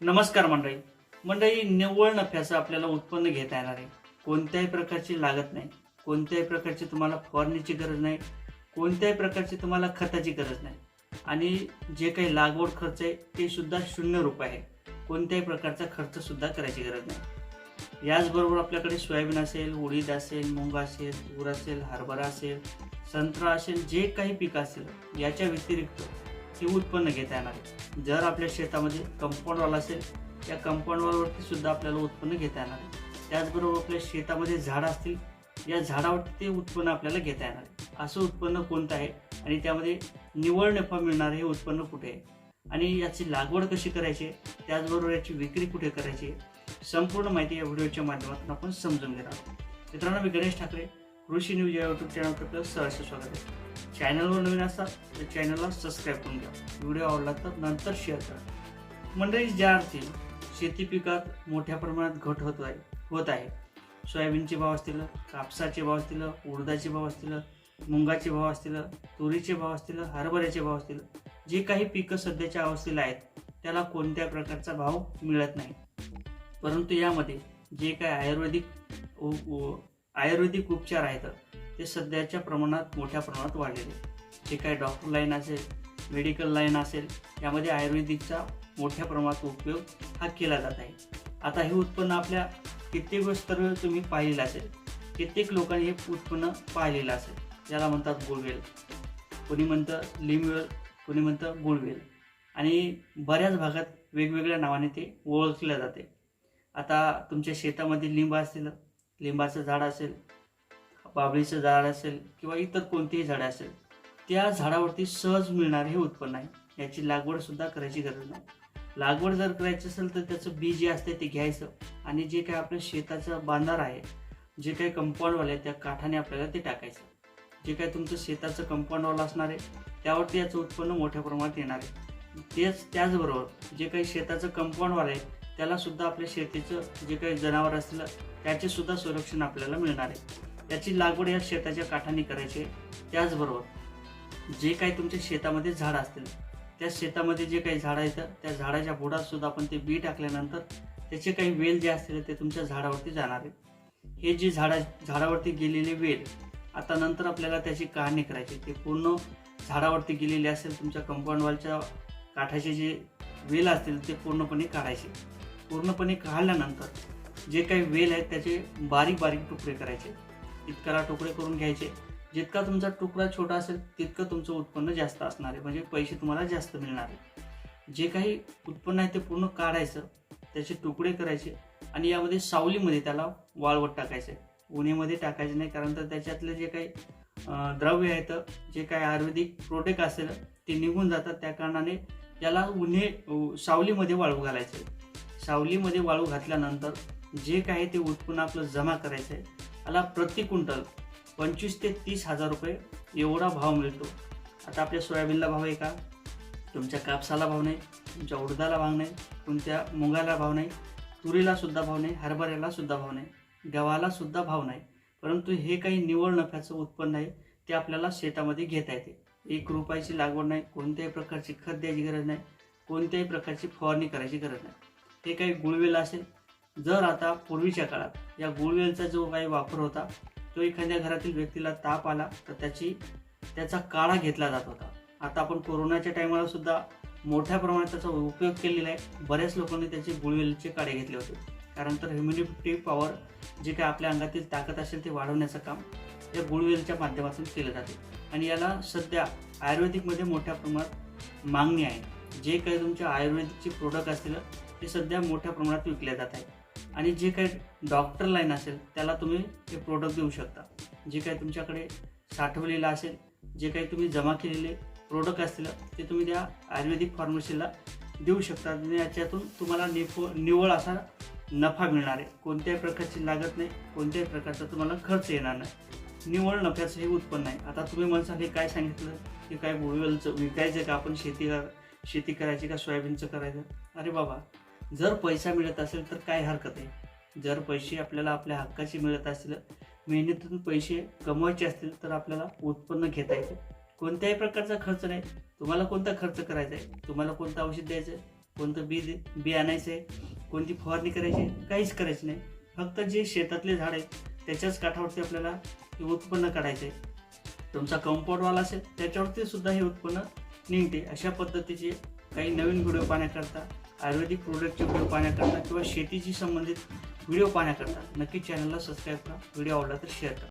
नमस्कार मंडळी. मंडळी निव्वळ नफ्याचं आपल्याला उत्पन्न घेता येणार आहे. कोणत्याही प्रकारची लागत नाही. कोणत्याही प्रकारची तुम्हाला फवारणीची गरज नाही. कोणत्याही प्रकारची तुम्हाला खताची गरज नाही. आणि जे काही लागवड खर्च आहे ते सुद्धा शून्य रुपये आहे. कोणत्याही प्रकारचा खर्च सुद्धा करायची गरज नाही. याचबरोबर आपल्याकडे सोयाबीन असेल उडीद असेल मूग असेल तूर असेल हरभरा असेल संत्रा असेल जे काही पिकं असेल याच्या व्यतिरिक्त हे उत्पन्न घेता येणार आहे. जर आपल्या शेतामध्ये कंपाऊंड वॉल असेल या कंपाऊंड वॉलवरती सुद्धा आपल्याला उत्पन्न घेता येणार आहे. त्याचबरोबर आपल्या शेतामध्ये झाडं असतील या झाडावरती ते उत्पन्न आपल्याला घेता येणार आहे. असं उत्पन्न कोणतं आहे? आणि त्यामध्ये निवड नफा मिळणार हे उत्पन्न कुठे आहे? आणि याची लागवड कशी करायची आहे? त्याचबरोबर याची विक्री कुठे करायची आहे? संपूर्ण माहिती या व्हिडिओच्या माध्यमातून आपण समजून घेणार आहोत. मित्रांनो मी गणेश ठाकरे कृषी न्यूज या यूट्यूब चॅनलवर आपलं सहर्ष स्वागत आहे. चॅनलवर नवीन असतात तर चॅनलला सबस्क्राईब करून घ्या. व्हिडिओ आवडला तर नंतर शेअर करा. मंडळी ज्या अर्थी शेती पिकात मोठ्या प्रमाणात घट होत आहे होत आहे. सोयाबीनचे भाव असतील कापसाचे भाव असतील उडदाचे भाव असतील मुंगाचे भाव असतील तुरीचे भाव असतील हरभऱ्याचे भाव असतील जे काही पिकं सध्याच्या अवस्थेला आहेत त्याला कोणत्या प्रकारचा भाव मिळत नाही. परंतु यामध्ये जे काही आयुर्वेदिक आयुर्वेदिक उपचार आहेत. ते सध्याच्या प्रमाणात मोठ्या प्रमाणात वाढलेले आहेत. जे काही डॉक्टर लाईन असेल मेडिकल लाईन असेल यामध्ये आयुर्वेदिकचा मोठ्या प्रमाणात उपयोग हा केला जात आहे. आता हे उत्पन्न आपल्या कित्येक स्तरावर तुम्ही पाहिलेलं असेल. कित्येक लोकांनी हे उत्पन्न पाहिलेलं असेल. याला म्हणतात गुळवेल. कोणी म्हणतं लिमवेल कोणी म्हणतं गुळवेल. आणि बऱ्याच भागात वेगवेगळ्या नावाने ते ओळखलं जाते. आता तुमच्या शेतामध्ये लिंब असतील लिंबाचं झाड असेल बाबळीचं झाड असेल किंवा इतर कोणतेही झाड असेल त्या झाडावरती सहज मिळणारे हे उत्पन्न आहे. याची लागवडसुद्धा करायची गरज नाही. लागवड जर करायची असेल तर त्याचं बी जे असते ते घ्यायचं आणि जे काही आपल्या शेताचं बांधार आहे जे काही कंपाऊंडवाले आहे त्या काठाने आपल्याला ते टाकायचं. जे काही तुमचं शेताचं कंपाऊंडवाल असणार आहे त्यावरती याचं उत्पन्न मोठ्या प्रमाणात येणार आहे. तेच त्याचबरोबर जे काही शेताचं कंपाऊंडवाल आहे त्याला सुद्धा आपल्या शेतीचं जे काही जनावर असतील त्याचे सुद्धा संरक्षण आपल्याला मिळणार आहे. त्याची लागवड या शेताच्या काठाने करायची त्याचबरोबर जे काही तुमच्या शेतामध्ये झाड असतील त्या शेतामध्ये जे काही झाडं येतं त्या झाडाच्या बुडात सुद्धा आपण ते बी टाकल्यानंतर त्याचे काही वेल जे असतील ते तुमच्या झाडावरती जाणार आहे हे जे झाडा झाडावरती गेलेले वेल आता नंतर आपल्याला त्याची काढणी करायची ते पूर्ण झाडावरती गेलेले असेल तुमच्या कंपाऊंड वॉलच्या काठाचे जे वेल असतील ते पूर्णपणे काढायचे. पूर्णपणे काढल्यानंतर जे काही वेल आहेत त्याचे बारीक बारीक तुकडे करायचे. इतकाला तुकडे करून घ्यायचे. जितका तुमचा तुकडा छोटा असेल तितकं तुमचं उत्पन्न जास्त असणार आहे. म्हणजे पैसे तुम्हाला जास्त मिळणार आहे. जे काही उत्पन्न आहे ते पूर्ण काढायचं त्याचे तुकडे करायचे आणि यामध्ये सावलीमध्ये त्याला वाळवट टाकायचं. आहे उन्हेमध्ये टाकायचे नाही कारण तर त्याच्यातलं जे काही द्रव्य आहेत जे काही आयुर्वेदिक प्रोटेक्ट असेल ते निघून जातात. त्या कारणाने याला उन्हे सावलीमध्ये वाळू घालायचं. सावलीमध्ये वाळू घातल्यानंतर जे काही ते उत्पन्न आपलं जमा करायचं आहे त्याला प्रति क्विंटल पंचवीस ते तीस हजार रुपये एवढा भाव मिळतो. आता आपल्या सोयाबीनला भाव आहे का? तुमच्या कापसाला भाव नाही तुमच्या उडदाला भाव नाही तुमच्या मुगाला भाव नाही तुरीला सुद्धा भाव नाही हरभऱ्याला सुद्धा भाव नाही गव्हाला सुद्धा भाव नाही. परंतु हे काही निवड नफ्याचं उत्पन्न आहे ते आपल्याला शेतामध्ये घेता येते. एक रुपयाची लागवड नाही कोणत्याही प्रकारची खत द्यायची गरज नाही कोणत्याही प्रकारची फवारणी करायची गरज नाही. ते काही गुळवेल असेल. जर आता पूर्वीच्या काळात या गुळवेलचा जो काही वापर होता तो एखाद्या घरातील व्यक्तीला ताप आला तर त्याची त्याचा काढा घेतला जात होता. आता आपण कोरोनाच्या टायमाला सुद्धा मोठ्या प्रमाणात त्याचा उपयोग केलेला आहे. बऱ्याच लोकांनी त्याचे गुळवेलचे काढे घेतले होते. कारण तर ह्युम्युनिटी पॉवर जे काही आपल्या अंगातील ताकद असेल ते वाढवण्याचं काम या गुळवेलच्या माध्यमातून केलं जाते. आणि याला सध्या आयुर्वेदिकमध्ये मोठ्या प्रमाणात मागणी आहे. जे काही तुमच्या आयुर्वेदिकचे प्रोडक्ट असतील ते सध्या मोठ्या प्रमाणात विकले जात आहे आणि जे काही डॉक्टर लाईन असेल त्याला तुम्ही हे प्रोडक्ट देऊ शकता. जे काही तुमच्याकडे साठवलेलं असेल जे काही तुम्ही जमा केलेले प्रोडक्ट असतील ते तुम्ही त्या आयुर्वेदिक फार्मसीला देऊ शकता. आणि याच्यातून तुम्हाला निफो निवळ असा नफा मिळणार आहे. कोणत्याही प्रकारची लागत नाही कोणत्याही प्रकारचा तुम्हाला खर्च येणार नाही. निवळ नफ्याचं हे उत्पन्न आहे. आता तुम्ही म्हणसाल हे काय सांगितलं? की काय गुळवेलचं विकायचं का? आपण शेती शेती करायची का? सोयाबीनचं करायचं? अरे बाबा जर पैसा मिळत असेल तर काय हरकत आहे? जर पैसे आपल्याला आपल्या हक्काचे मिळत असतील मेहनतीतून पैसे कमवायचे असतील तर आपल्याला उत्पन्न घेता येते. कोणत्याही प्रकारचा खर्च नाही. तुम्हाला कोणता खर्च करायचा आहे? तुम्हाला कोणतं औषध द्यायचं आहे? कोणतं बी बी आणायचं आहे? कोणती फवारणी करायची आहे, काहीच करायचं नाही. फक्त जे शेतातले झाड आहेत त्याच्याच काठावरती आपल्याला हे उत्पन्न काढायचं आहे. तुमचा कंपाऊंडवाला असेल त्याच्यावरती सुद्धा हे उत्पन्न निघते. अशा पद्धतीचे काही नवीन व्हिडिओ पाहण्याकरता आयुर्वेदिक प्रोडक्टचे व्हिडिओ पाहण्याकरता किंवा शेतीशी संबंधित व्हिडिओ पाहण्याकरता नक्की चॅनलला सबस्क्राईब करा व्हिडिओ आवडला तर शेअर करा.